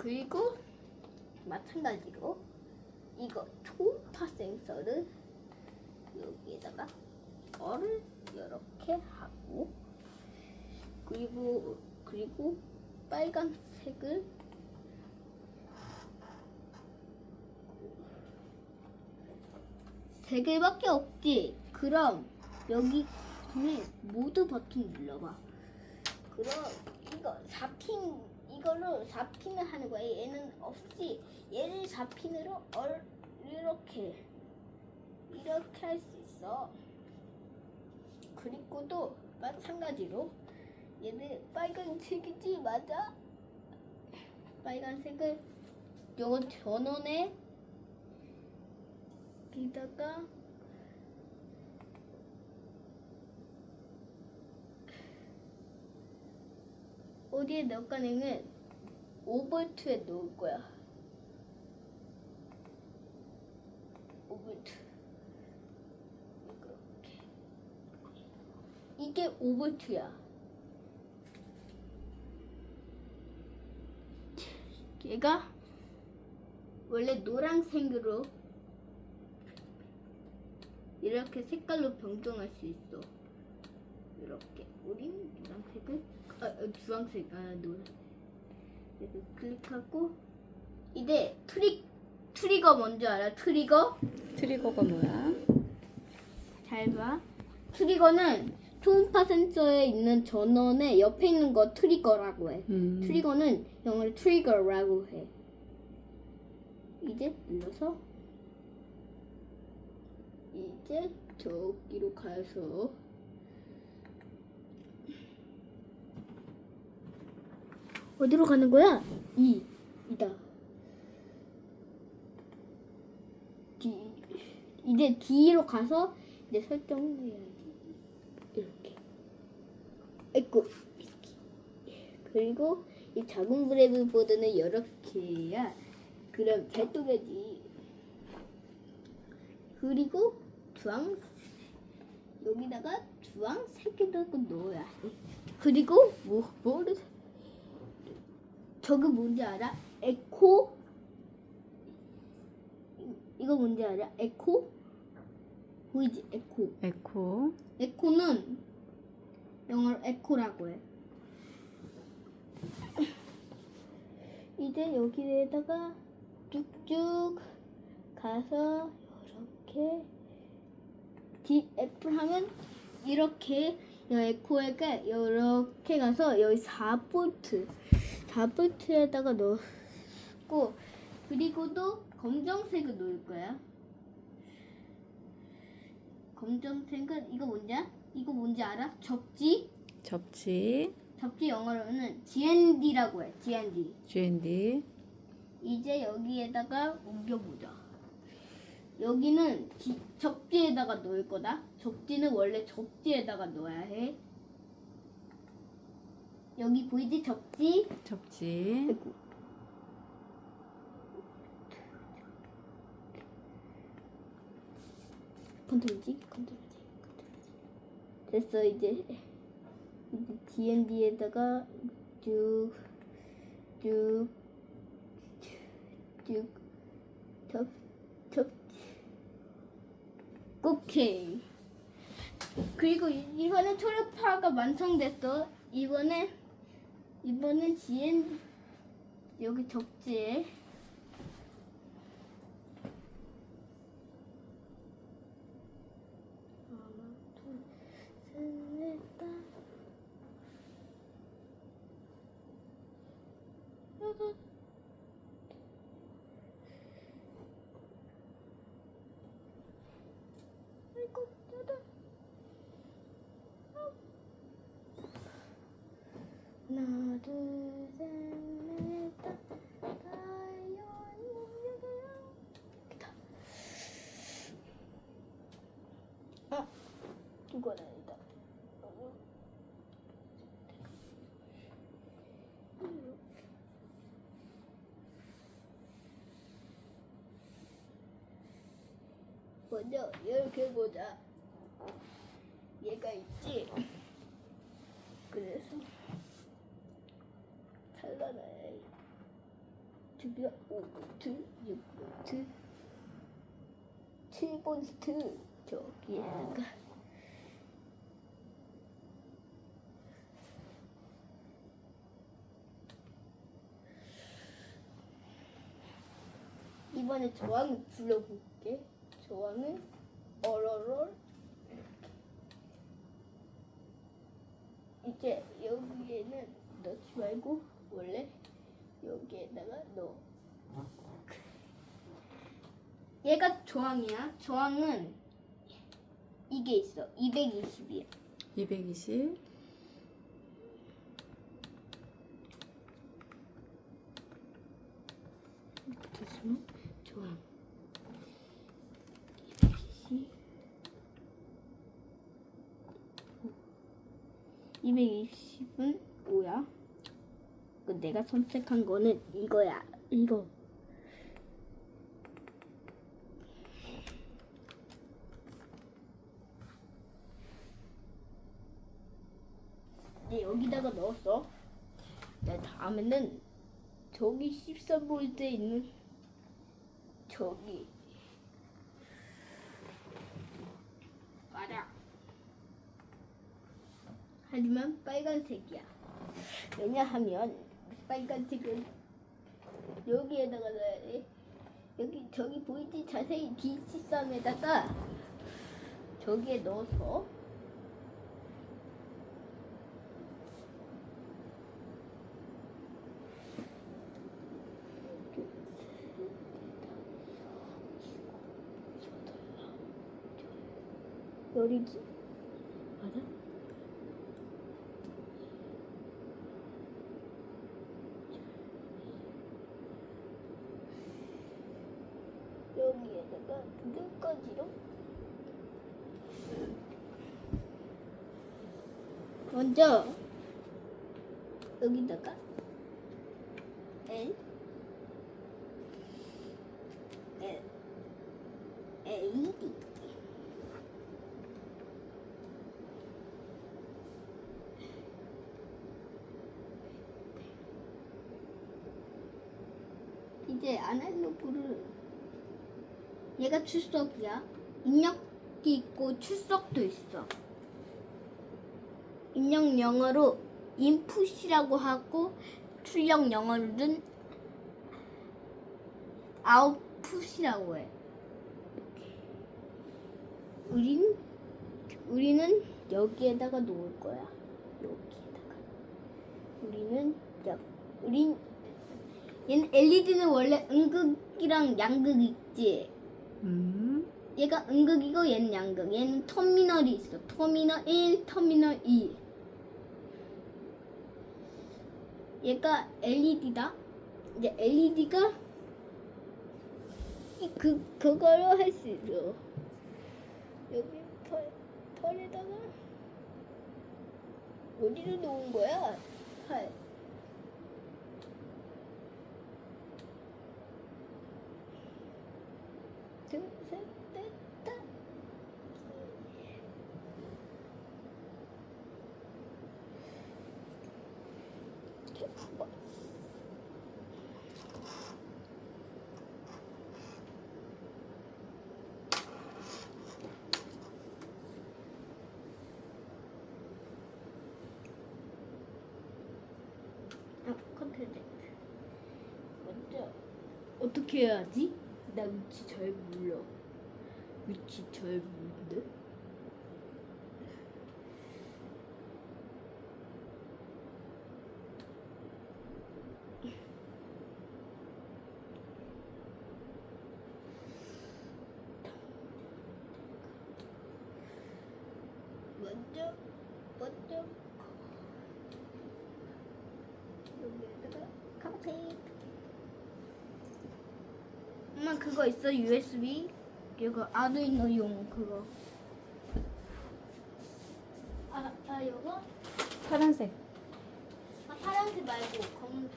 그리고 마찬가지로 이거 초음파 센서를 여기에다가 이거를 이렇게 하고 그리고 그리고 빨간색을 세 개밖에 없지. 그럼 여기 에 모두 버튼 눌러봐. 그럼 이거 4핀 이걸로 4핀을 하는 거야. 얘는 없이 얘를 4핀으로 얼 이렇게 이렇게 할 수 있어. 그리고 또 마찬가지로 얘는 빨간색이지 맞아? 빨간색을 요거 전원에 여기다가 어디에 넣을 거냐면 5볼트에 넣을 거야. 5볼트. 이렇게. 이게 5볼트야. 얘가 원래 노란색으로 이렇게 색깔로 변경할 수 있어. 이렇게 우린 노란색을 아 아, 주황색 아 노란 이렇게 클릭하고 이제 트리 트리거 뭔지 알아? 트리거 트리거가 뭐야? 잘 봐. 트리거는 초음파 센서에 있는 전원의 옆에 있는 거 트리거라고 해. 음. 트리거는 영어로 트리거라고 해. 이제 눌러서 이제 저기로 가서 어디로 가는 거야? 이 이다. D 이제 D로 가서 이제 설정해야지. 이렇게. 아이고. 그리고 이 작은 브레이브 보드는 이렇게 해야 그럼 잘 뜨겠지. 그리고 주황 여기다가 주황색에다가 넣어야 해. 그리고 뭐 뭐를 저거 뭔지 알아? 에코 이거 뭔지 알아? 에코 보이지? 에코 에코. 에코는 영어로 에코라고 해. 이제 여기에다가 쭉쭉 가서 이렇게 디애플 하면 이렇게 이 에코에게 이렇게 가서 여기 4볼트 4볼트에다가 넣고 그리고도 검정색을 넣을 거야. 검정색은 이거 뭔지 알아? 이거 뭔지 알아? 접지? 접지. 접지 영어로는 GND라고 해. GND. GND. 이제 여기에다가 옮겨보자. 여기는 지- 접지에다가 넣을 거다. 접지는 원래 접지에다가 넣어야 해. 여기 보이지? 접지. 접지. 아이고. 컨트롤 G, 컨트롤 G, 컨트롤 G. 됐어 이제 이제 D&D에다가 쭉 쭉 쭉접 오케이. 그리고 이- 이번에 초록파가 완성됐어. 이번에 이번엔 GN 여기 접지에 하나, 둘, 셋, 넷, 다. 여섯. 일곱, 여덟. 아홉. 하나, 둘, 셋, 넷, 다. 다섯, 여섯, 여덟. 아, 이건 아니다. 먼저 이렇게 보자. 얘가 있지. 그래서 해. 5볼트가 5볼트, 6볼트, 7볼트. 저기에다가 이번에 저항을 불러볼게. 저항은 어러럴 이제 여기에는 넣지 말고 원래 여기에다가 넣어. 얘가 저항이야. 저항은 이게 있어. 220이야. 220 무슨 저항. 220. 220은 5야. 그 내가 선택한 거는 이거야. 이거. 네, 여기다가 넣었어. 네, 다음에는 저기 13볼트에 있는 저기 맞아. 하지만 빨간색이야. 왜냐하면 빨간색은 여기에다가 넣어야 돼. 여기 저기 보이지 자세히 DC3에다가 저기에 넣어서 열이지? 맞아? 여기에다가 끝까지로 먼저 여기다가 L L LED 이제 아날로그를 얘가 출석이야. 입력기 있고 출석도 있어. 입력 영어로 인풋이라고 하고 출력 영어로는 아웃풋이라고 해. 우린 우리는 여기에다가 놓을 거야. 여기에다가. 우리는 여, 우린 얘는 LED는 원래 음극이랑 양극 있지. 음 얘가 음극이고 얘는 양극. 얘는 터미널이 있어. 터미널 1, 터미널 2. 얘가 LED다. 이제 LED가 그 그거로 할 수 있어. 여기 털 털에다가 어디로 놓은 거야? 팔. 둘, 셋, 넷, 다. 아, 컴퓨터. 먼저 어떻게 해야지? 나 위치 잘 몰라. 위치 잘 모르는데? 먼저, 먼저 여기에다가 카페. 엄마 그거 있어 USB? 이거 아두이노용 그거. 아, 아 이거? 파란색 아, 파란색 말고 검은.